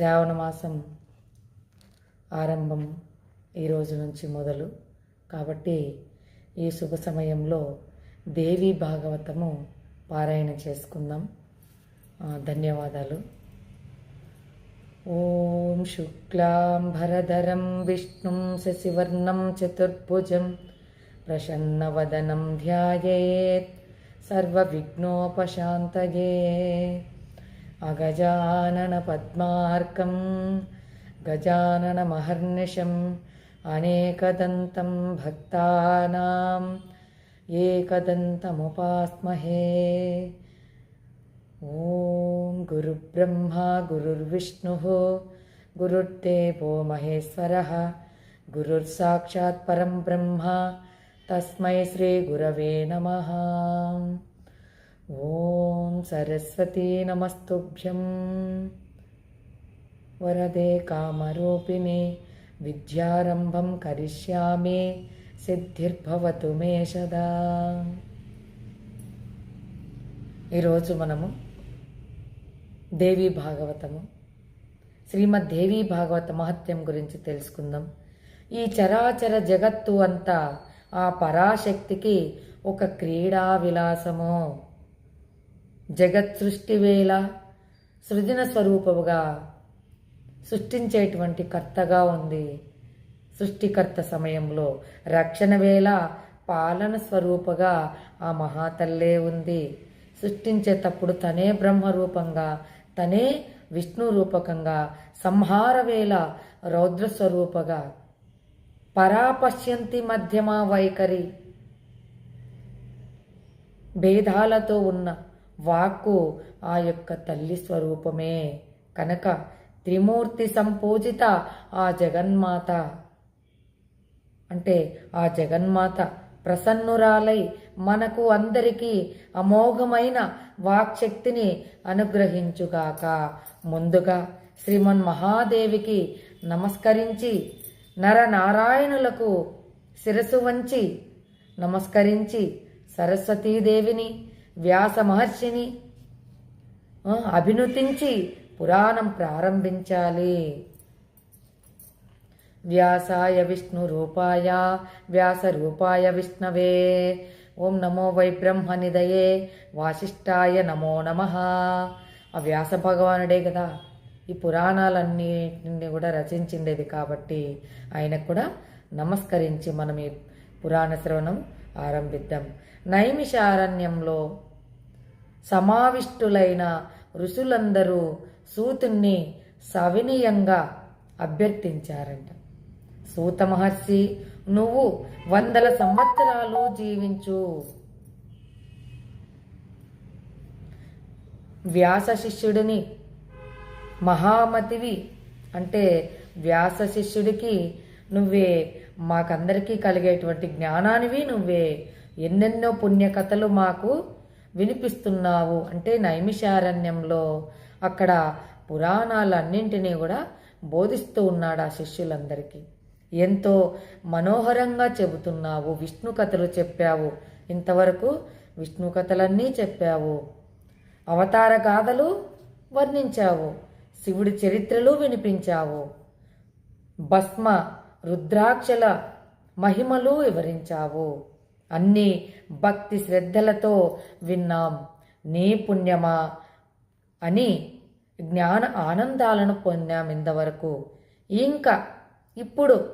శ్రావణ మాసం ఆరంభం ఈరోజు నుంచి మొదలు. కాబట్టి ఈ శుభ సమయంలో దేవి భాగవతము పారాయణ చేసుకుందాం. ధన్యవాదాలు. ఓం శుక్లాంబరధరం విష్ణుం శశివర్ణం చతుర్భుజం ప్రసన్నవదనం ధ్యాయేత్ సర్వవిఘ్నోపశాంతయే. अगजाननपद्मार्कं गजाननमहर्निशम् अनेकदन्तं भक्तानां एकदन्तमुपास्महे। ॐ गुरुब्रह्मा गुरुर्विष्णुः गुरुर्देवो महेश्वरः गुरुर्साक्षात्परं ब्रह्मा तस्मै श्रीगुरवे नमः। సరస్వతీ నమస్తుభ్యం. వరదే కామరూపిణి విద్యారంభం కరిష్యామి సిద్ధిర్భవతు మే సదా. ఈరోజు మనము దేవీ భాగవతము శ్రీమద్ దేవీ భాగవత మహత్యం గురించి తెలుసుకుందాం. ఈ చరాచర జగత్తు అంతా ఆ పరాశక్తికి ఒక క్రీడా విలాసము జగత్ సృష్టి వేళ సృజన స్వరూపముగా సృష్టించేటువంటి కర్తగా ఉంది. సృష్టికర్త సమయంలో రక్షణ వేళ పాలన స్వరూపగా ఆ మహాతల్లే ఉంది. సృష్టించేటప్పుడు తనే బ్రహ్మరూపంగా తనే విష్ణు రూపకంగా సంహార వేళ రౌద్ర స్వరూపగా పరాపశ్యంతి మధ్యమా వైఖరి భేదాలతో ఉన్న వాక్కు ఆ యొక్క తల్లి స్వరూపమే. కనుక త్రిమూర్తి సంపూజిత ఆ జగన్మాత. అంటే ఆ జగన్మాత ప్రసన్నురాలై మనకు అందరికీ అమోఘమైన వాక్శక్తిని అనుగ్రహించుగాక. ముందుగా శ్రీమన్ మహాదేవికి నమస్కరించి నరనారాయణులకు శిరసు వంచి నమస్కరించి సరస్వతీదేవిని వ్యాస మహర్షిని అభినుతించి పురాణం ప్రారంభించాలి. వ్యాసాయ విష్ణు రూపాయ వ్యాస రూపాయ విష్ణవే. ఓం నమో వై బ్రహ్మనిదయే వాసిష్ఠాయ నమో నమ. ఆ వ్యాస భగవానుడే కదా. ఈ పురాణాలన్నింటిని కూడా రచించిండేది కాబట్టి ఆయనకు కూడా నమస్కరించి మనం ఈ పురాణ శ్రవణం ఆరంభిద్దాం. నైమిషారణ్యంలో సమావిష్టులైన ఋషులందరూ సూతుణ్ణి సవినీయంగా అభ్యర్థించారంట. సూత మహర్షి నువ్వు వందల సంవత్సరాలు జీవించు. వ్యాస శిష్యుడిని మహామతివి అంటే వ్యాస శిష్యుడికి నువ్వే మాకందరికీ కలిగేటువంటి జ్ఞానానివి నువ్వే ఎన్నెన్నో పుణ్యకథలు మాకు వినిపిస్తున్నావు అంటే నైమిషారణ్యంలో అక్కడ పురాణాలన్నింటినీ కూడా బోధిస్తూ ఉన్నాడు ఆ శిష్యులందరికీ. ఎంతో మనోహరంగా చెబుతున్నావు విష్ణు కథలు చెప్పావు. ఇంతవరకు విష్ణు కథలన్నీ చెప్పావు. అవతార గాథలు వర్ణించావు. శివుడి చరిత్రలు వినిపించావు. భస్మ రుద్రాక్షల మహిమలు వివరించావు. అన్ని భక్తి శ్రద్ధలతో విన్నాం. నీ పుణ్యమా అని జ్ఞాన ఆనందాలను పొందాం ఇంతవరకు. ఇంకా ఇప్పుడు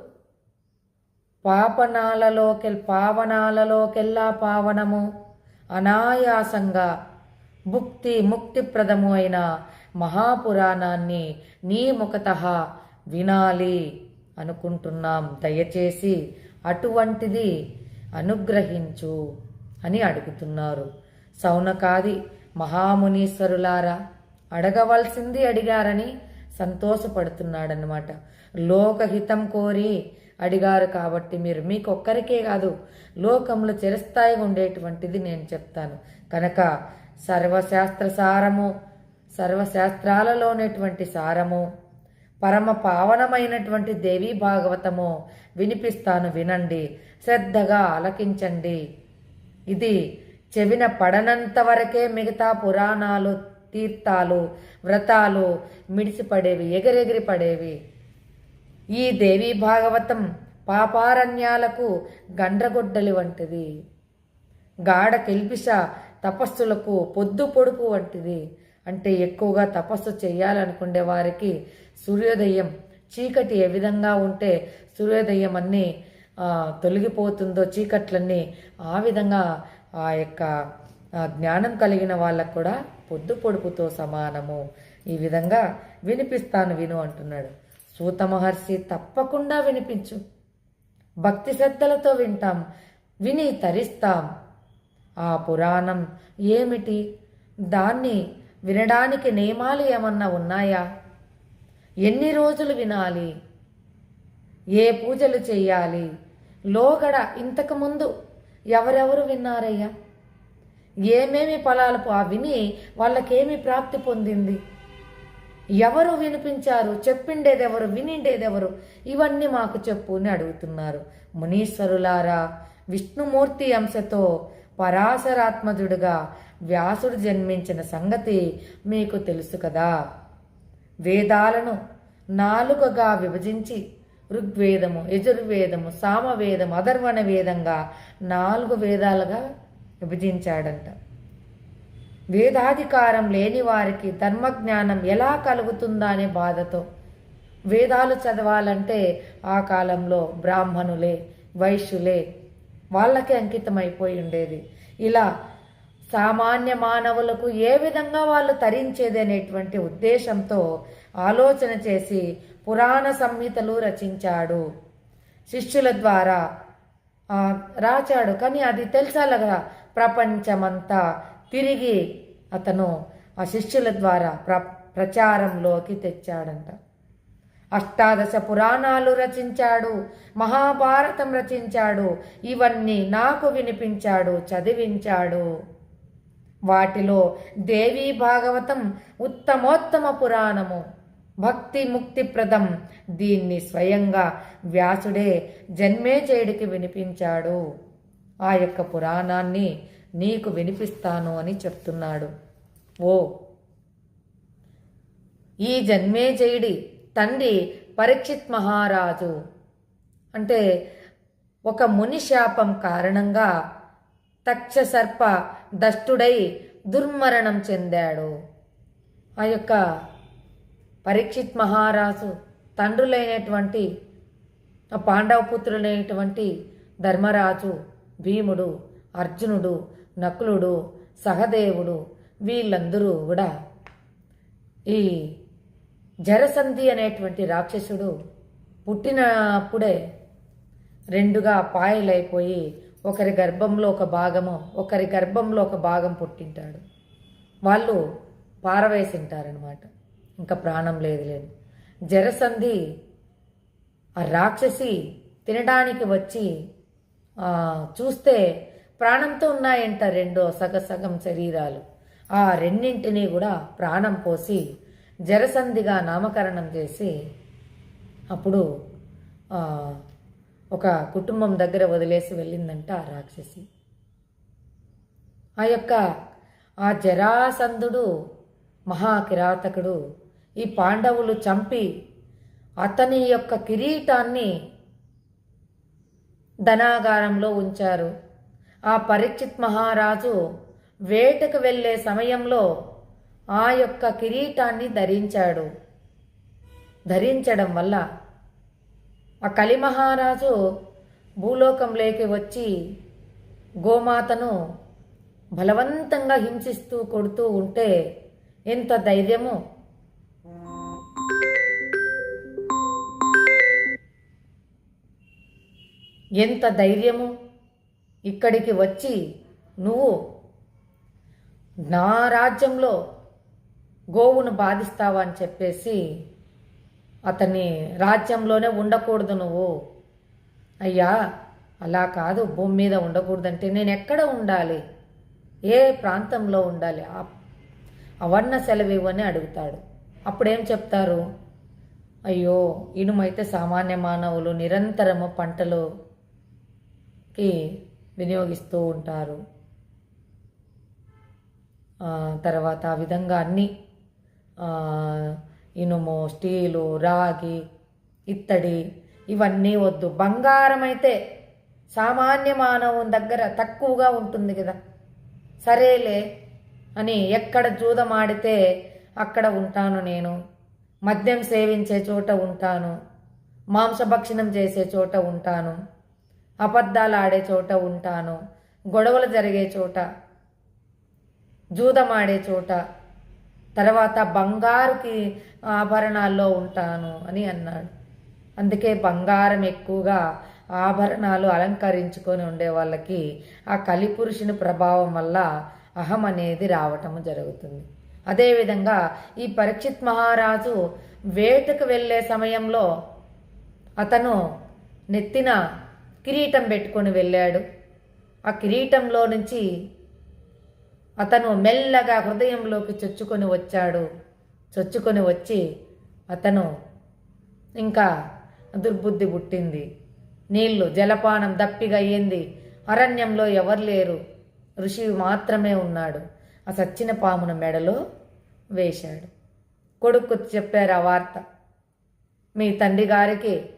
పాపనాలలోకె పావనాలలోకెల్లా పావనము? అనాయాసంగా భుక్తి ముక్తిప్రదము అయిన మహాపురాణాన్ని నీ ముఖత వినాలి అనుకుంటున్నాం. దయచేసి అటువంటిది అనుగ్రహించు అని అడుగుతున్నారు. సౌనకాది మహామునీశ్వరులారా అడగవలసింది అడిగారని సంతోషపడుతున్నాడనమాట లోకహితం కోరి అడిగారు కాబట్టి మీరు మీకొక్కరికే కాదు లోకంలో చిరస్థాయిగా ఉండేటువంటిది నేను చెప్తాను. కనుక సర్వశాస్త్ర సారము సర్వశాస్త్రాలలోనేటువంటి సారము పరమ పావనమైనటువంటి దేవీ భాగవతము వినిపిస్తాను వినండి. శ్రద్ధగా ఆలకించండి. ఇది చెవిన పడనంత వరకే మిగతా పురాణాలు తీర్థాలు వ్రతాలు మిడిసిపడేవి ఎగిరెగిరి పడేవి ఈ దేవీ భాగవతం పాపారణ్యాలకు గండ్రగొడ్డలి వంటిది. గాఢ కెల్పిష తపస్సులకు పొద్దు పొడుపు వంటిది. అంటే ఎక్కువగా తపస్సు చేయాలనుకునే వారికి సూర్యోదయం చీకటి ఏ విధంగా ఉంటే సూర్యోదయం అన్నీ తొలగిపోతుందో చీకట్లన్నీ ఆ విధంగా ఆ యొక్క జ్ఞానం కలిగిన వాళ్ళకు కూడా పొద్దు పొడుపుతో సమానము. ఈ విధంగా వినిపిస్తాను విను అంటున్నాడు. సూత మహర్షి తప్పకుండా వినిపించు. భక్తి శ్రద్ధలతో వింటాం. విని తరిస్తాం. ఆ పురాణం ఏమిటి? దాన్ని వినడానికి నియమాలు ఏమన్నా ఉన్నాయా? ఎన్ని రోజులు వినాలి? ఏ పూజలు చేయాలి లోగడ ఇంతకుముందు ఎవరెవరు విన్నారయ్యా? ఏమేమి ఫలాలు ఆ విని వాళ్ళకేమి ప్రాప్తి పొందింది? ఎవరు వినిపించారు? చెప్పిండేదెవరు? వినిండేదెవరు? ఇవన్నీ మాకు చెప్పు అని అడుగుతున్నారు. మునీశ్వరులారా విష్ణుమూర్తి అంశతో పరాశరాత్మజుడుగా వ్యాసుడు జన్మించిన సంగతి మీకు తెలుసు కదా. వేదాలను నాలుగగా విభజించి ఋగ్వేదము యజుర్వేదము సామవేదము అధర్వణ వేదంగా నాలుగు వేదాలుగా విభజించాడంట. వేదాధికారం లేని వారికి ధర్మజ్ఞానం ఎలా కలుగుతుందా అనే బాధతో వేదాలు చదవాలంటే ఆ కాలంలో బ్రాహ్మణులే వైశ్యులే వాళ్ళకి అంకితమైపోయి ఉండేది. ఇలా సామాన్య మానవులకు ఏ విధంగా వాళ్ళు తరించేది అనేటువంటి ఉద్దేశంతో ఆలోచన చేసి పురాణ సంహితలు రచించాడు. శిష్యుల ద్వారా రాచాడు. కానీ అది తెలిసాలగా ప్రపంచమంతా తిరిగి అతను ఆ శిష్యుల ద్వారా ప్ర ప్రచారంలోకి తెచ్చాడంట. అష్టాదశ పురాణాలు రచించాడు మహాభారతం రచించాడు ఇవన్నీ నాకు వినిపించాడు చదివించాడు. వాటిలో దేవీ భాగవతం ఉత్తమోత్తమ పురాణము. భక్తి ముక్తిప్రదం దీన్ని స్వయంగా వ్యాసుడే జన్మేజయుడికి వినిపించాడు. ఆ యొక్క పురాణాన్ని నీకు వినిపిస్తాను అని చెప్తున్నాడు. ఓ! ఈ జన్మేజయుడి తండ్రి పరీక్షిత్ మహారాజు. అంటే ఒక ముని శాపం కారణంగా తక్షసర్ప దష్టుడై దుర్మరణం చెందాడు. ఆ యొక్క పరీక్షిత్ మహారాజు తండ్రులైనటువంటి పాండవ పుత్రులైనటువంటి ధర్మరాజు భీముడు అర్జునుడు నకులుడు సహదేవుడు వీళ్ళందరూ కూడా ఈ జరసంధి అనేటువంటి రాక్షసుడు పుట్టినప్పుడే రెండుగా పాయలైపోయి ఒకరి గర్భంలో ఒక భాగము ఒకరి గర్భంలో ఒక భాగం పుట్టింటాడు. వాళ్ళు పారవేసింటారనమాట ఇంకా ప్రాణం లేదు లేదు. జరసంధి ఆ రాక్షసి తినడానికి వచ్చి చూస్తే ప్రాణంతో ఉన్నాయంట రెండో సగ సగం శరీరాలు. ఆ రెండింటినీ కూడా ప్రాణం పోసి జరసంధిగా నామకరణం చేసి అప్పుడు ఒక కుటుంబం దగ్గర వదిలేసి వెళ్ళిందంట ఆ రాక్షసి. ఆ యొక్క ఆ జరాసంధుడు మహాకిరాతకుడు ఈ పాండవులు చంపి అతని యొక్క కిరీటాన్ని ధనాగారంలో ఉంచారు. ఆ పరీక్షిత్ మహారాజు వేటకు వెళ్ళే సమయంలో ఆ యొక్క కిరీటాన్ని ధరించాడు. ధరించడం వల్ల ఆ కలిమహారాజు భూలోకంలోకి వచ్చి గోమాతను బలవంతంగా హింసిస్తూ కొడుతూ ఉంటే ఎంత ధైర్యము. ఎంత ధైర్యము ఇక్కడికి వచ్చి నువ్వు నా రాజ్యంలో గోవును బాధిస్తావా అని చెప్పేసి అతని రాజ్యంలోనే ఉండకూడదు నువ్వు. అయ్యా అలా కాదు. భూమి మీద ఉండకూడదంటే నేను ఎక్కడ ఉండాలి? ఏ ప్రాంతంలో ఉండాలి? అవన్న అవర్ణ సెలవు ఇవ్వని అడుగుతాడు. అప్పుడేం చెప్తారు? అయ్యో ఇనుమైతే సామాన్య మానవులు నిరంతరము పంటలుకి వినియోగిస్తూ ఉంటారు. తర్వాత ఆ విధంగా అన్నీ ఇనుము స్టీలు రాగి ఇత్తడి ఇవన్నీ వద్దు. బంగారం అయితే సామాన్య మానవం దగ్గర తక్కువగా ఉంటుంది కదా. సరేలే అని ఎక్కడ జూదమాడితే అక్కడ ఉంటాను నేను. మద్యం సేవించే చోట ఉంటాను. మాంసభక్షణం చేసే చోట ఉంటాను. అబద్ధాలు ఆడే చోట ఉంటాను. గొడవలు జరిగే చోట జూదమాడే చోట. తర్వాత బంగారుకి ఆభరణాల్లో ఉంటాను అని అన్నాడు. అందుకే బంగారం ఎక్కువగా ఆభరణాలు అలంకరించుకొని ఉండే వాళ్ళకి ఆ కలిపురుషుని ప్రభావం వల్ల అహం అనేది రావటం జరుగుతుంది. అదేవిధంగా ఈ పరీక్షిత్ మహారాజు వేటకు వెళ్ళే సమయంలో అతను నెత్తిన కిరీటం పెట్టుకొని వెళ్ళాడు. ఆ కిరీటంలో నుంచి అతను మెల్లగా హృదయంలోకి చొచ్చుకొని వచ్చాడు. చొచ్చుకొని వచ్చి అతను ఇంకా దుర్బుద్ధి పుట్టింది. నీళ్ళు జలపానం దప్పిగయ్యింది అరణ్యంలో ఎవరు లేరు. ఋషి మాత్రమే ఉన్నాడు. ఆ సచ్చిన పామును మెడలో వేశాడు. కొడుకు చెప్పారు ఆ వార్త. మీ తండ్రి గారికి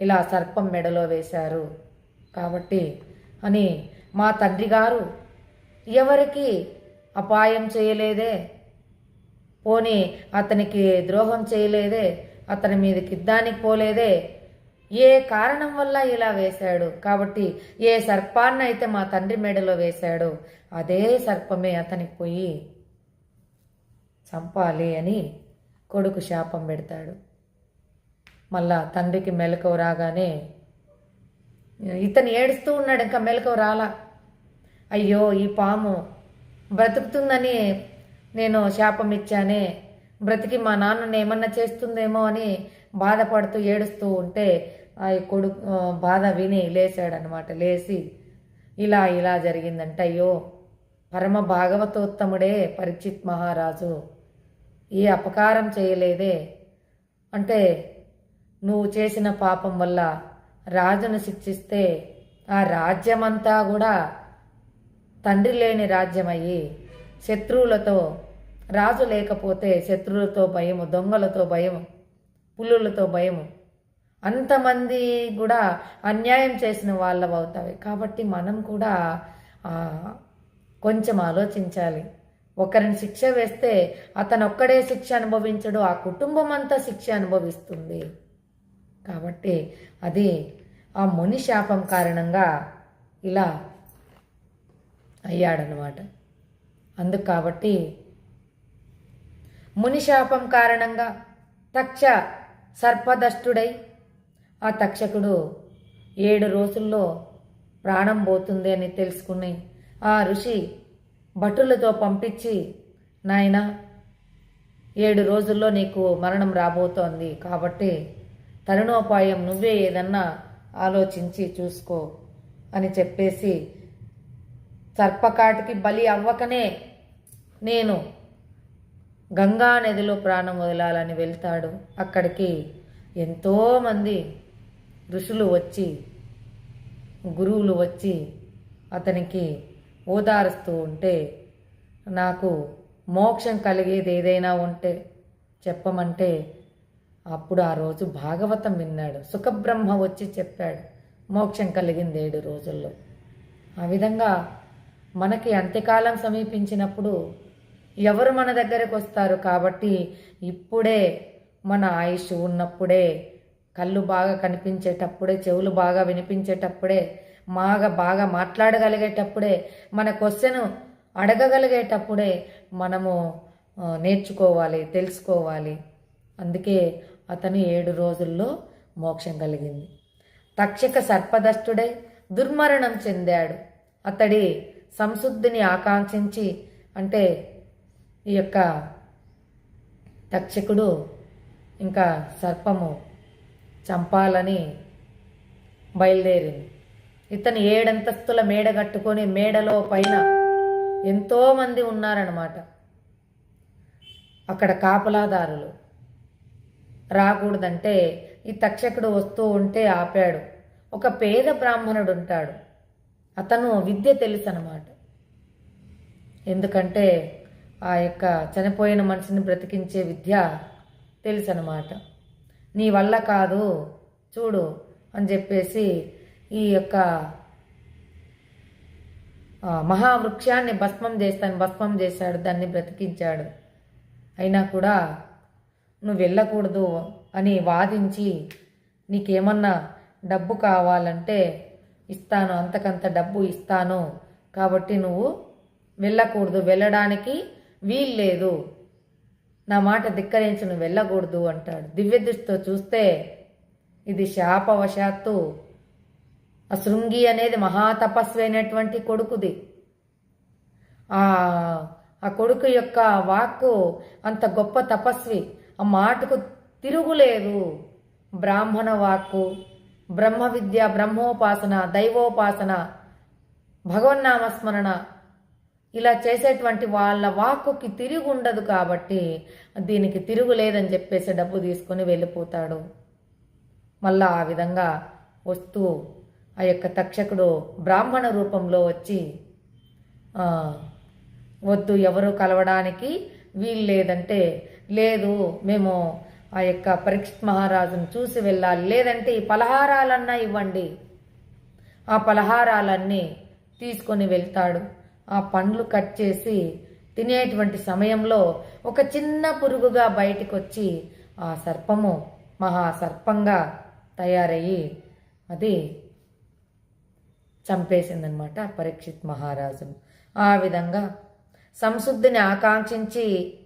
ఇలా సర్పం మెడలో వేశారు. కాబట్టి అని మా తండ్రి గారు ఎవరికి అపాయం చేయలేదే. పోనీ అతనికి ద్రోహం చేయలేదే అతని మీదకి కిద్దానికి పోలేదే. ఏ కారణం వల్ల ఇలా వేశాడు? కాబట్టి ఏ సర్పాన్నైతే మా తండ్రి మెడలో వేశాడు అదే సర్పమే అతనికి పోయి చంపాలి అని కొడుకు శాపం పెడతాడు. మళ్ళా తండ్రికి మెలకువ రాగానే ఇతను ఏడుస్తూ ఉన్నాడు ఇంకా మెలకువ రాలా. అయ్యో ఈ పాము బ్రతుకుతుందని నేను శాపం ఇచ్చానే బ్రతికి మా నాన్నని ఏమన్నా చేస్తుందేమో అని బాధపడుతూ ఏడుస్తూ ఉంటే ఆ కొడుకు బాధ విని లేచాడనమాట లేచి ఇలా ఇలా జరిగిందంట. అయ్యో పరమ భాగవతోత్తముడే పరిచిత్ మహారాజు. ఏ అపకారం చేయలేదే. అంటే నువ్వు చేసిన పాపం వల్ల రాజును శిక్షిస్తే ఆ రాజ్యమంతా కూడా తండ్రి లేని రాజ్యమయ్యి శత్రువులతో రాజు లేకపోతే శత్రువులతో భయము దొంగలతో భయము పులులతో భయము. అంతమంది కూడా అన్యాయం చేసిన వాళ్ళం అవుతాయి కాబట్టి మనం కూడా కొంచెం ఆలోచించాలి. ఒకరిని శిక్ష వేస్తే అతను ఒక్కడే శిక్ష అనుభవించడు ఆ కుటుంబం అంతా శిక్ష అనుభవిస్తుంది. కాబట్టి అది ఆ ముని శాపం కారణంగా ఇలా అయ్యాడనమాట అందుకు కాబట్టి మునిశాపం కారణంగా తక్ష సర్పదష్టుడై ఆ తక్షకుడు ఏడు రోజుల్లో ప్రాణం పోతుంది అని తెలుసుకుని ఆ ఋషి భటులతో పంపించి నాయనా ఏడు రోజుల్లో నీకు మరణం రాబోతోంది కాబట్టి తరుణోపాయం నువ్వే ఏదన్నా ఆలోచించి చూసుకో అని చెప్పేసి సర్పకాటికి బలి అవ్వకనే నేను గంగా నదిలో ప్రాణం వదలాలని వెళ్తాడు. అక్కడికి ఎంతోమంది ఋషులు వచ్చి గురువులు వచ్చి అతనికి ఓదారుస్తూ ఉంటే నాకు మోక్షం కలిగేది ఏదైనా ఉంటే చెప్పమంటే అప్పుడు ఆ రోజు భాగవతం విన్నాడు. సుఖబ్రహ్మ వచ్చి చెప్పాడు మోక్షం కలిగింది ఏడు రోజుల్లో. ఆ విధంగా మనకి అంత్యకాలం సమీపించినప్పుడు ఎవరు మన దగ్గరకు వస్తారు కాబట్టి ఇప్పుడే మన ఆయుష్ ఉన్నప్పుడే కళ్ళు బాగా కనిపించేటప్పుడే చెవులు బాగా వినిపించేటప్పుడే మాగా బాగా మాట్లాడగలిగేటప్పుడే మన క్వశ్చన్ అడగగలిగేటప్పుడే మనము నేర్చుకోవాలి తెలుసుకోవాలి. అందుకే అతను ఏడు రోజుల్లో మోక్షం కలిగింది. తక్షక సర్పదష్టుడై దుర్మరణం చెందాడు. అతడి సంశుద్ధిని ఆకాంక్షించి అంటే ఈ యొక్క తక్షకుడు ఇంకా సర్పము చంపాలని బయలుదేరింది. ఇతను ఏడంతస్తుల మేడ కట్టుకొని మేడలో పైన ఎంతోమంది ఉన్నారనమాట అక్కడ కాపలాదారులు. రాకూడదంటే ఈ తక్షకుడు వస్తూ ఉంటే ఆపాడు. ఒక పేద బ్రాహ్మణుడు ఉంటాడు అతను విద్య తెలుసు అనమాట ఎందుకంటే ఆ యొక్క చనిపోయిన మనిషిని బ్రతికించే విద్య తెలుసు అనమాట నీ వల్ల కాదు చూడు అని చెప్పేసి ఈ యొక్క మహావృక్షాన్ని భస్మం చేస్తాను భస్మం చేశాడు దాన్ని బ్రతికించాడు. అయినా కూడా నువ్వు వెళ్ళకూడదు అని వాదించి నీకేమన్నా డబ్బు కావాలంటే ఇస్తాను అంతకంత డబ్బు ఇస్తాను. కాబట్టి నువ్వు వెళ్ళకూడదు. వెళ్ళడానికి వీల్లేదు. నా మాట ధిక్కరించి నువ్వు వెళ్ళకూడదు అంటాడు. దివ్య దృష్టితో చూస్తే ఇది శాపవశాత్తు. ఆ శృంగి అనేది మహాతపస్వి అయినటువంటి కొడుకుది. ఆ ఆ కొడుకు యొక్క వాక్కు అంత గొప్ప తపస్వి. ఆ మాటకు తిరుగులేదు. బ్రాహ్మణ వాక్కు బ్రహ్మ విద్య బ్రహ్మోపాసన దైవోపాసన భగవన్నామస్మరణ ఇలా చేసేటువంటి వాళ్ళ వాక్కుకి తిరిగి ఉండదు కాబట్టి దీనికి తిరుగు లేదని చెప్పేసి డబ్బు తీసుకొని వెళ్ళిపోతాడు. మళ్ళా ఆ విధంగా వస్తూ ఆ యొక్క తక్షకుడు బ్రాహ్మణ రూపంలో వచ్చి వద్దు ఎవరు కలవడానికి వీలు లేదంటే లేదు మేము ఆ యొక్క పరీక్షిత్ మహారాజును చూసి వెళ్ళాలి లేదంటే ఈ పలహారాలన్నా ఇవ్వండి. ఆ పలహారాలన్నీ తీసుకొని వెళ్తాడు. ఆ పండ్లు కట్ చేసి తినేటువంటి సమయంలో ఒక చిన్న పురుగుగా బయటికి వచ్చి ఆ సర్పము మహా సర్పంగా తయారయ్యి అది చంపేసిందనమాట పరీక్షిత్ మహారాజును. ఆ విధంగా సంశుద్ధిని ఆకాంక్షించి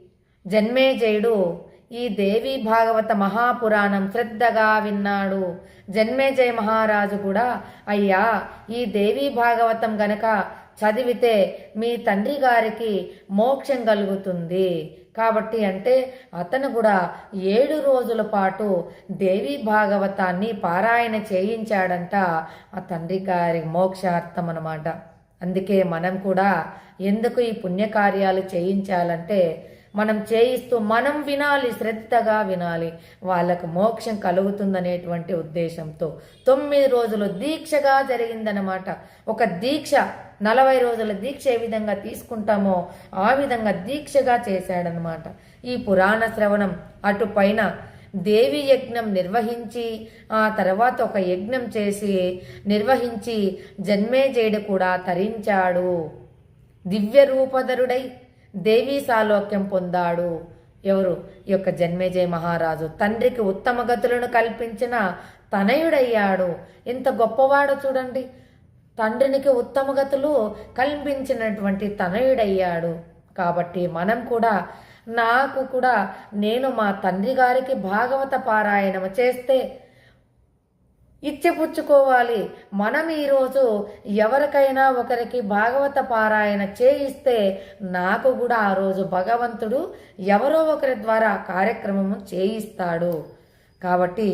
జన్మేజయుడు ఈ దేవి భాగవత మహాపురాణం శ్రద్ధగా విన్నాడు. జన్మేజయ మహారాజు కూడా అయ్యా ఈ దేవి భాగవతం గనక చదివితే మీ తండ్రి గారికి మోక్షం కలుగుతుంది. కాబట్టి అంటే అతను కూడా ఏడు రోజుల పాటు దేవి భాగవతాన్ని పారాయణ చేయించాడంట. ఆ తండ్రి గారి మోక్షార్థం అనమాట అందుకే మనం కూడా ఎందుకు ఈ పుణ్యకార్యాలు చేయించాలంటే మనం చేయిస్తూ మనం వినాలి శ్రద్ధగా వినాలి. వాళ్ళకు మోక్షం కలుగుతుందనేటువంటి ఉద్దేశంతో తొమ్మిది రోజులు దీక్షగా జరిగిందనమాట ఒక దీక్ష నలభై రోజుల దీక్ష ఏ విధంగా తీసుకుంటామో ఆ విధంగా దీక్షగా చేశాడనమాట ఈ పురాణ శ్రవణం అటు పైన దేవి యజ్ఞం నిర్వహించి ఆ తర్వాత ఒక యజ్ఞం చేసి నిర్వహించి జన్మేజయుడు కూడా తరించాడు. దివ్య రూపధరుడై దేవీ సాలోక్యం పొందాడు. ఎవరు? ఈ యొక్క జన్మేజయ మహారాజు. తండ్రికి ఉత్తమ గతులను కల్పించిన తనయుడయ్యాడు. ఎంత గొప్పవాడో చూడండి. తండ్రినికి ఉత్తమగతులు కల్పించినటువంటి తనయుడయ్యాడు. కాబట్టి మనం కూడా నాకు కూడా నేను మా తండ్రి గారికి భాగవత పారాయణం చేస్తే ఇచ్చిపుచ్చుకోవాలి. మనం ఈరోజు ఎవరికైనా ఒకరికి భాగవత పారాయణ చేయిస్తే నాకు కూడా ఆ రోజు భగవంతుడు ఎవరో ఒకరి ద్వారా కార్యక్రమము చేయిస్తాడు. కాబట్టి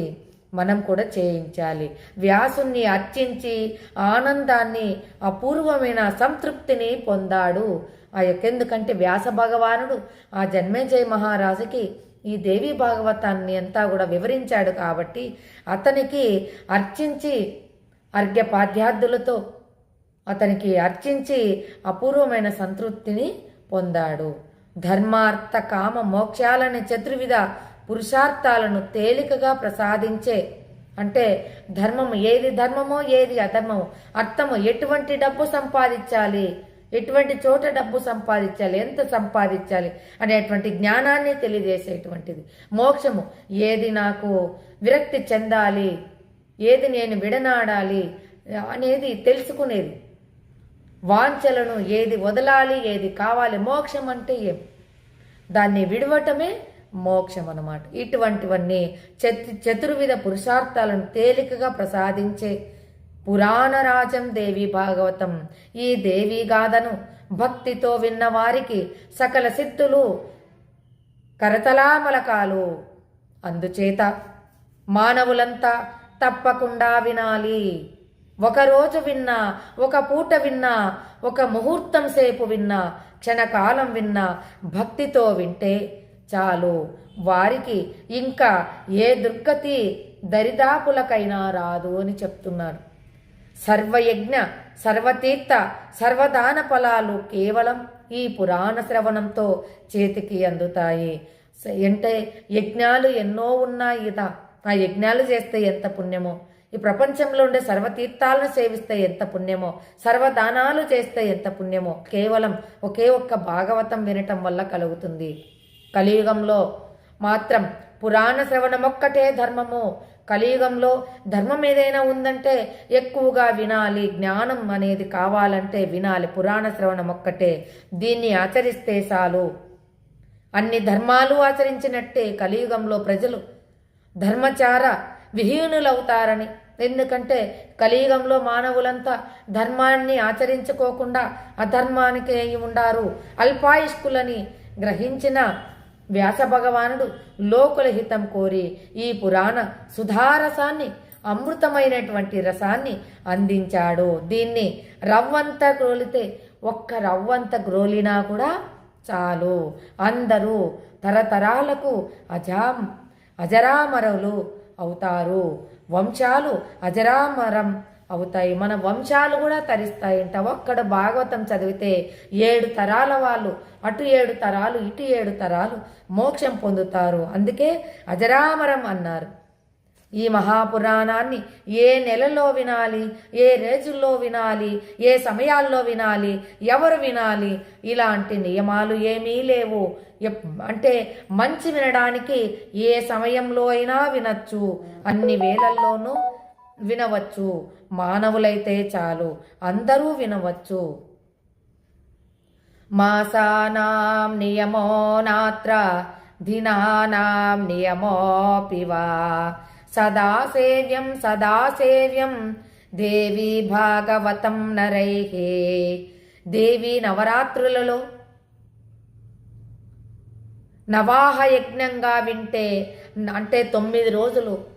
మనం కూడా చేయించాలి. వ్యాసుణ్ణి అర్చించి ఆనందాన్ని అపూర్వమైన సంతృప్తిని పొందాడు ఆ యొక్క ఎందుకంటే వ్యాస భగవానుడు ఆ జన్మేజయ మహారాజుకి ఈ దేవి భాగవతాన్ని అంతా కూడా వివరించాడు కాబట్టి అతనికి అర్చించి అర్ఘ్యపాద్యార్థులతో అతనికి అర్చించి అపూర్వమైన సంతృప్తిని పొందాడు. ధర్మార్థ కామ మోక్షాలని చతుర్విధ పురుషార్థాలను తేలికగా ప్రసాదించే అంటే ధర్మము ఏది ధర్మమో ఏది అధర్మమో అర్థము ఎటువంటి డబ్బు సంపాదించాలి ఎటువంటి చోట డబ్బు సంపాదించాలి ఎంత సంపాదించాలి అనేటువంటి జ్ఞానాన్ని తెలియజేసేటువంటిది. మోక్షము ఏది నాకు విరక్తి చెందాలి ఏది నేను విడనాడాలి అనేది తెలుసుకునేది. వాంఛలను ఏది వదలాలి ఏది కావాలి మోక్షం అంటే ఏం? దాన్ని విడవటమే మోక్షం అనమాట ఇటువంటివన్నీ చతు చతుర్విధ పురుషార్థాలను తేలికగా ప్రసాదించే పురాణరాజం దేవి భాగవతం. ఈ దేవి గాథను భక్తితో విన్న వారికి సకల సిద్ధులు కరతలామలకాలు అందుచేత మానవులంతా తప్పకుండా వినాలి. ఒకరోజు విన్నా ఒక పూట విన్నా ఒక ముహూర్తం సేపు విన్నా క్షణకాలం విన్నా భక్తితో వింటే చాలు. వారికి ఇంకా ఏ దుర్గతి దరిదాపులకైనా రాదు అని చెప్తున్నారు సర్వయజ్ఞ సర్వతీర్థ సర్వదాన ఫలాలు కేవలం ఈ పురాణ శ్రవణంతో చేతికి అందుతాయి. స- అంటే యజ్ఞాలు ఎన్నో ఉన్నాయి ఇదా ఆ యజ్ఞాలు చేస్తే ఎంత పుణ్యమో. ఈ ప్రపంచంలో ఉండే సర్వతీర్థాలను సేవిస్తే ఎంత పుణ్యమో. సర్వదానాలు చేస్తే ఎంత పుణ్యమో. కేవలం ఒకే ఒక్క భాగవతం వినటం వల్ల కలుగుతుంది. కలియుగంలో మాత్రం పురాణ శ్రవణం ఒక్కటే ధర్మము. కలియుగంలో ధర్మం ఏదైనా ఉందంటే ఎక్కువగా వినాలి జ్ఞానం అనేది కావాలంటే వినాలి పురాణ శ్రవణం ఒక్కటే దీన్ని ఆచరిస్తే చాలు. అన్ని ధర్మాలు ఆచరించినట్టే కలియుగంలో ప్రజలు ధర్మచార విహీనులవుతారని. ఎందుకంటే కలియుగంలో మానవులంతా ధర్మాన్ని ఆచరించుకోకుండా అధర్మానికి అయి ఉండారు. అల్పాయుష్కులని గ్రహించిన వ్యాస భగవానుడు లోకుల హితం కోరి ఈ పురాణ సుధారసాన్ని అమృతమైనటువంటి రసాన్ని అందించాడు. దీన్ని రవ్వంత గ్రోలితే ఒక్క రవ్వంత గ్రోలినా కూడా చాలు. అందరూ తరతరాలకు అజాం అజరామరులు అవుతారు. వంశాలు అజరామరం అవుతాయి. మన వంశాలు కూడా తరిస్తాయంట. ఒక్కడ భాగవతం చదివితే ఏడు తరాల వాళ్ళు అటు ఏడు తరాలు ఇటు ఏడు తరాలు మోక్షం పొందుతారు. అందుకే అజరామరం అన్నారు. ఈ మహాపురాణాన్ని ఏ నెలలో వినాలి ఏ రోజుల్లో వినాలి ఏ సమయాల్లో వినాలి ఎవరు వినాలి ఇలాంటి నియమాలు ఏమీ లేవు. అంటే మంచి వినడానికి ఏ సమయంలో అయినా వినచ్చు. అన్ని వేళల్లోనూ వినవచ్చు. మానవులైతే చాలు అందరూ వినవచ్చు. మాసానాం నియమో నాత్ర దినానాం నియమోపి వా సదా సేవ్యం సదా సేవ్యం దేవి భాగవతం నరైహే దేవి నవరాత్రులలో నవాహ యజ్ఞంగా వింటే అంటే తొమ్మిది రోజులు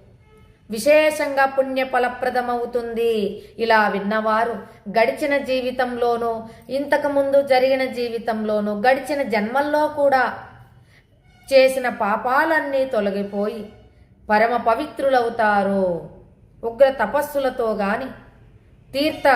విశేషంగా పుణ్య ఫలప్రదమవుతుంది ఇలా విన్నవారు గడిచిన జీవితంలోనూ ఇంతకుముందు జరిగిన జీవితంలోనూ గడిచిన జన్మల్లో కూడా చేసిన పాపాలన్నీ తొలగిపోయి పరమ పవిత్రులవుతారు. ఉగ్ర తపస్సులతో గాని తీర్థ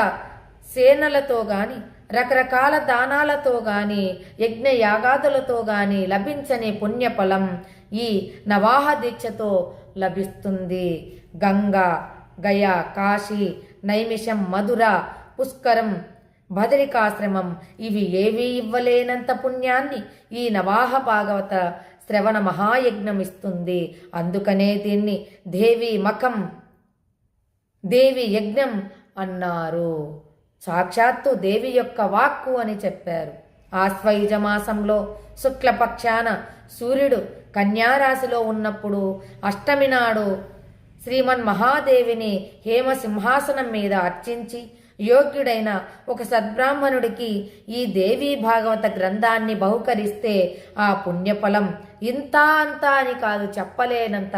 సేనలతో గాని రకరకాల దానాలతో గాని యజ్ఞ యాగాదులతో గాని లభించని పుణ్యఫలం ఈ నవాహ దీక్షతో లభిస్తుంది. గంగా గయా కాశీ నైమిషం మధుర పుష్కరం బదరికాశ్రమం ఇవి ఏవీ ఇవ్వలేనంత పుణ్యాన్ని ఈ నవాహ భాగవత శ్రవణ మహాయజ్ఞం ఇస్తుంది. అందుకనే దీన్ని దేవి మఖం దేవి యజ్ఞం అన్నారు. సాక్షాత్తు దేవి యొక్క వాక్కు అని చెప్పారు. ఆశ్వయుజ మాసంలో శుక్లపక్షాన సూర్యుడు కన్యారాశిలో ఉన్నప్పుడు అష్టమి నాడు శ్రీమన్ మహాదేవిని హేమ సింహాసనం మీద అర్చించి యోగ్యుడైన ఒక సద్బ్రాహ్మణుడికి ఈ దేవీ భాగవత గ్రంథాన్ని బహుకరిస్తే ఆ పుణ్యఫలం ఇంత అంత అని కాదు చెప్పలేనంత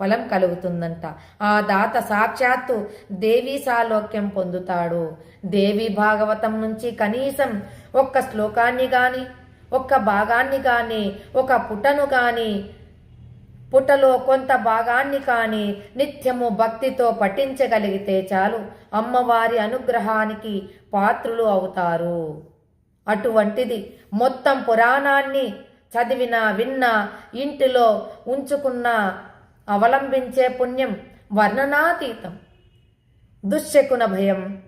ఫలం కలుగుతుందంట. ఆ దాత సాక్షాత్తు దేవీ సాలోక్యం పొందుతాడు. దేవీ భాగవతం నుంచి కనీసం ఒక్క శ్లోకాన్ని కానీ ఒక్క భాగాన్ని కానీ ఒక పుటను కానీ పుటలో కొంత భాగాన్ని కాని నిత్యము భక్తితో పఠించగలిగితే చాలు. అమ్మవారి అనుగ్రహానికి పాత్రులు అవుతారు. అటువంటిది మొత్తం పురాణాన్ని చదివిన విన్న ఇంటిలో ఉంచుకున్న అవలంబించే పుణ్యం వర్ణనాతీతం. దుశ్శకున భయం.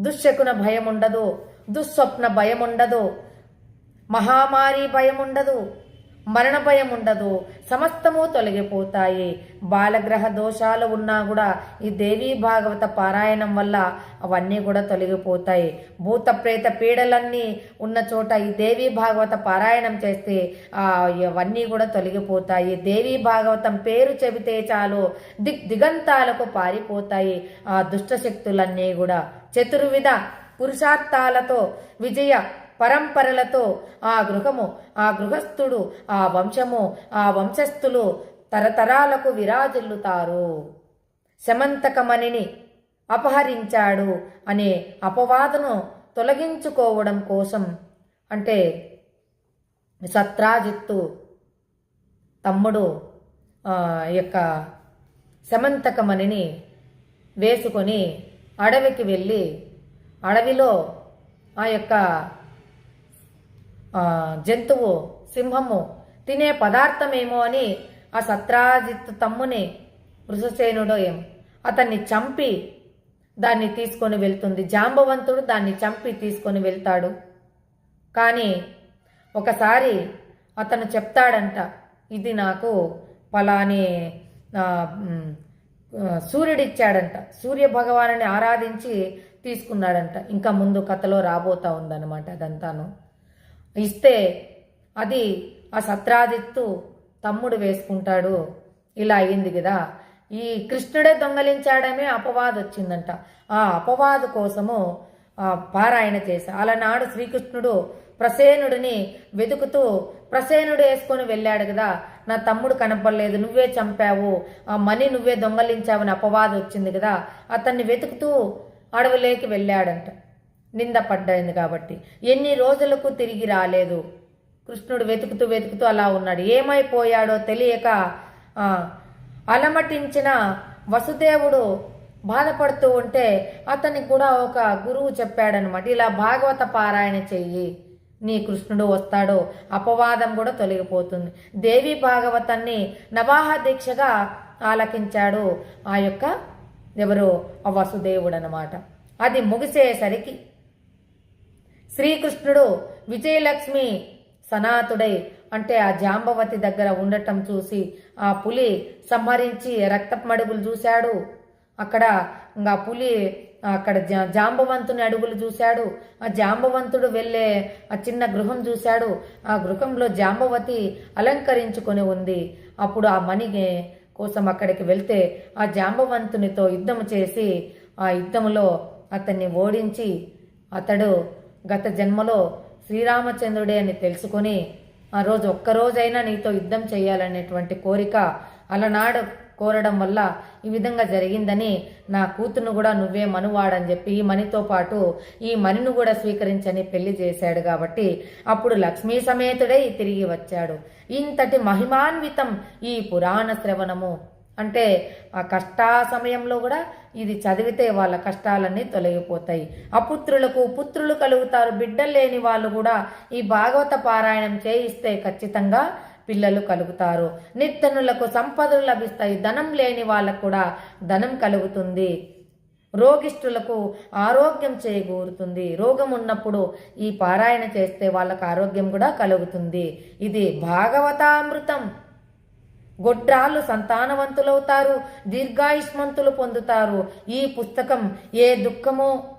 దుశ్శకున భయం ఉండదు దుస్వప్న భయం ఉండదు మహామారి భయం ఉండదు మరణ భయం ఉండదు సమస్తము తొలగిపోతాయి. బాలగ్రహ దోషాలు ఉన్నా కూడా ఈ దేవీ భాగవత పారాయణం వల్ల అవన్నీ కూడా తొలగిపోతాయి. భూత ప్రేత పీడలన్నీ ఉన్న చోట ఈ దేవీ భాగవత పారాయణం చేస్తే అవన్నీ కూడా తొలగిపోతాయి. దేవీ భాగవతం పేరు చెబితే చాలు దిగ్ దిగంతాలకు పారిపోతాయి ఆ దుష్ట శక్తులన్నీ కూడా. చతుర్విధ పురుషార్థాలతో విజయ పరంపరలతో ఆ గృహము ఆ గృహస్థుడు ఆ వంశము ఆ వంశస్థులు తరతరాలకు విరాజిల్లుతారు. శమంతకమణిని అపహరించాడు అనే అపవాదను తొలగించుకోవడం కోసం అంటే సత్రాజిత్తు తమ్ముడు ఆ, యొక్క శమంతకమణిని వేసుకొని అడవికి వెళ్ళి అడవిలో ఆ యొక్క జంతువు సింహము తినే పదార్థమేమో అని ఆ సత్రాజిత్ తమ్ముని వృషసేనుడో ఏమో అతన్ని చంపి దాన్ని తీసుకొని వెళ్తుంది. జాంబవంతుడు దాన్ని చంపి తీసుకొని వెళ్తాడు. కానీ ఒకసారి అతను చెప్తాడంట ఇది నాకు పలాని సూర్యుడిచ్చాడంట. సూర్య భగవానుని ఆరాధించి తీసుకున్నాడంట. ఇంకా ముందు కథలో రాబోతా ఉందన్నమాట అదంతాను. ఇస్తే అది ఆ సత్రాదిత్తు తమ్ముడు వేసుకుంటాడు. ఇలా అయింది కదా ఈ కృష్ణుడే దొంగలించాడమే అపవాదు వచ్చిందంట ఆ అపవాదు కోసము పారాయణ చేశా. అలనాడు శ్రీకృష్ణుడు ప్రసేనుడిని వెతుకుతూ ప్రసేనుడు వేసుకొని వెళ్ళాడు కదా నా తమ్ముడు కనపడలేదు నువ్వే చంపావు. ఆ మనీ నువ్వే దొంగలించావని అపవాదు వచ్చింది కదా అతన్ని వెతుకుతూ అడవిలోకి వెళ్ళాడంట. నిందపడ్డాయింది కాబట్టి. ఎన్ని రోజులకు తిరిగి రాలేదు. కృష్ణుడు వెతుకుతూ వెతుకుతూ అలా ఉన్నాడు. ఏమైపోయాడో తెలియక అలమటించిన వసుదేవుడు బాధపడుతూ ఉంటే అతనికి కూడా ఒక గురువు చెప్పాడనమాట ఇలా భాగవత పారాయణ చెయ్యి. నీ కృష్ణుడు వస్తాడో అపవాదం కూడా తొలగిపోతుంది. దేవి భాగవతాన్ని నవాహ దీక్షగా ఆలకించాడు ఆ యొక్క ఎవరు ఆ వసుదేవుడు అనమాట అది ముగిసేసరికి శ్రీకృష్ణుడు విజయలక్ష్మి సనాతుడై అంటే ఆ జాంబవతి దగ్గర ఉండటం చూసి ఆ పులి సంహరించి రక్తపు మడుగులు చూశాడు. అక్కడ ఇంకా పులి అక్కడ జా జాంబవంతుని అడుగులు చూశాడు. ఆ జాంబవంతుడు వెళ్ళే ఆ చిన్న గృహం చూశాడు. ఆ గృహంలో జాంబవతి అలంకరించుకొని ఉంది. అప్పుడు ఆ మణి కోసం అక్కడికి వెళ్తే ఆ జాంబవంతునితో యుద్ధం చేసి ఆ యుద్ధంలో అతన్ని ఓడించి అతడు గత జన్మలో శ్రీరామచంద్రుడే అని తెలుసుకొని ఆ రోజు ఒక్కరోజైనా నీతో యుద్ధం చేయాలనేటువంటి కోరిక అలనాడు కోరడం వల్ల ఈ విధంగా జరిగిందని నా కూతురును కూడా నువ్వే మనువాడని చెప్పి ఈ మణితో పాటు ఈ మణిని కూడా స్వీకరించని పెళ్ళి చేశాడు కాబట్టి అప్పుడు లక్ష్మీ సమేతుడై తిరిగి వచ్చాడు. ఇంతటి మహిమాన్వితం ఈ పురాణ శ్రవణము. అంటే ఆ కష్టా సమయంలో కూడా ఇది చదివితే వాళ్ళ కష్టాలన్నీ తొలగిపోతాయి. అపుత్రులకు పుత్రులు కలుగుతారు బిడ్డలు లేని వాళ్ళు కూడా ఈ భాగవత పారాయణం చేయిస్తే ఖచ్చితంగా పిల్లలు కలుగుతారు. నిర్ధనులకు సంపదలు లభిస్తాయి ధనం లేని వాళ్ళకు కూడా ధనం కలుగుతుంది. రోగిష్ఠులకు ఆరోగ్యం చేకూరుతుంది. రోగం ఉన్నప్పుడు ఈ పారాయణ చేస్తే వాళ్ళకు ఆరోగ్యం కూడా కలుగుతుంది. ఇది భాగవతామృతం. గొడ్రాళ్ళు సంతానవంతులవుతారు దీర్ఘాయుష్మంతులు పొందుతారు. ఈ పుస్తకం ఏ దుఃఖము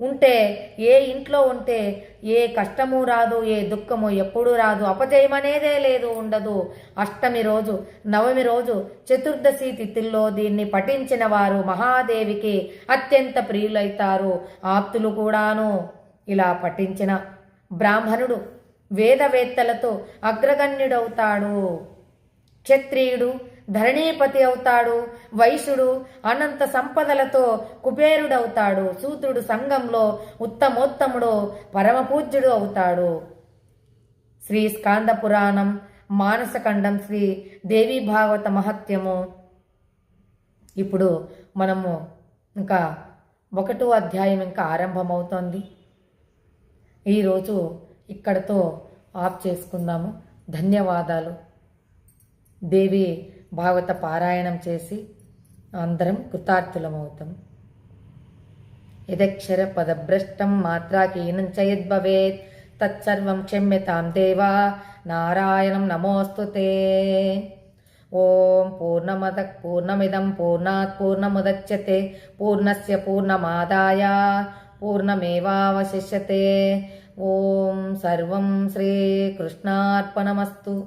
ఉంటే ఏ ఇంట్లో ఉంటే ఏ కష్టము రాదు ఏ దుఃఖము ఎప్పుడూ రాదు. అపజయం అనేదే లేదు ఉండదు. అష్టమి రోజు నవమి రోజు చతుర్దశి తిథుల్లో దీన్ని పఠించిన వారు మహాదేవికి అత్యంత ప్రియులైతారు. ఆప్తులు కూడాను ఇలా పఠించిన బ్రాహ్మణుడు వేదవేత్తలతో అగ్రగణ్యుడవుతాడు. క్షత్రియుడు ధరణీపతి అవుతాడు వైశ్యుడు అనంత సంపదలతో కుబేరుడవుతాడు సూత్రుడు సంఘంలో ఉత్తమోత్తముడు పరమపూజ్యుడు అవుతాడు. శ్రీ స్కాంద పురాణం మానసఖండం శ్రీ దేవీ భాగవత మహత్యము. ఇప్పుడు మనము ఇంకా ఒకటో అధ్యాయం ఇంకా ఆరంభమవుతోంది. ఈరోజు ఇక్కడతో ఆఫ్ చేసుకుందాము. ధన్యవాదాలు. దేవి భాగవత పారాయణం చేసి అందరం కృతార్థులమవుతాం. యదక్షర పదభ్రష్టం మాత్రాకీనం చయద్భవేత్ తత్సర్వం క్షమ్యతాం దేవా నారాయణం నమోస్తు ఓం పూర్ణమద పూర్ణమిదం పూర్ణాత్ పూర్ణముదచ్యతే పూర్ణస్ పూర్ణమాదాయ పూర్ణమేవావశిష్యతే. ఓం సర్వం శ్రీకృష్ణార్పణమస్తు.